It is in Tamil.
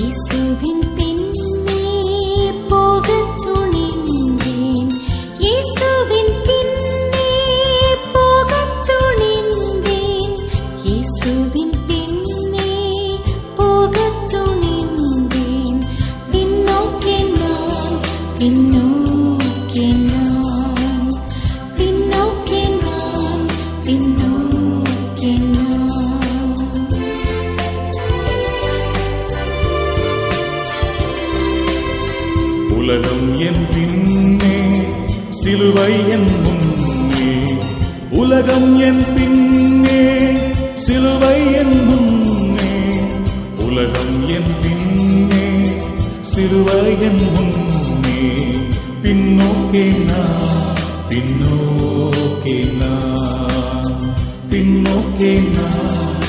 இயேசுவின் பின்னே போகத் துணிந்தேன். இயேசுவின் உலகம் என் பின்னே சிலுவை என் முன்னே. உலகம் என் பின்னே சிலுவை என் முன்னே. உலகம் என் பின்னே சிலுவை என் முன்னே. பின்னோக்கே நான் பின்னோக்கே நான் பின்னோக்கே நான்.